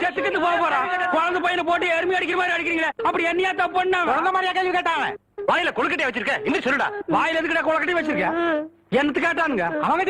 செத்துக்கிட்டு போக போறான். குழந்தை பையனை போட்டு எருமை அடிக்கிற மாதிரி அடிக்கிறீங்களே. அப்படி என்னையா தப்பு? வாயில கொழுக்கட்டையா வச்சிருக்க இன்னும் சொல்லுடா வாயில எதுக்குடா குளக்கட்டி வச்சிருக்க என்னத்து கேட்டானுங்க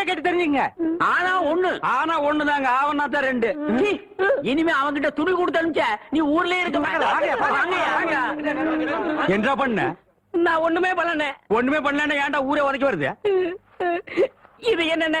கேட்டு தெரிஞ்சுங்க ஆனா ஒண்ணு ஆனா ஒண்ணுதாங்க ஆவனா தான் ரெண்டு இனிமே அவங்கிட்ட துணி கொடுத்து அனுப்பிச்ச நீ ஊர்லயே இருக்க. என்ன பண்ண நான் ஒண்ணுமே பண்ணல ஒண்ணுமே பண்ணலன்னா ஏன்டா ஊரே உதைக்க வருது இது என்னென்ன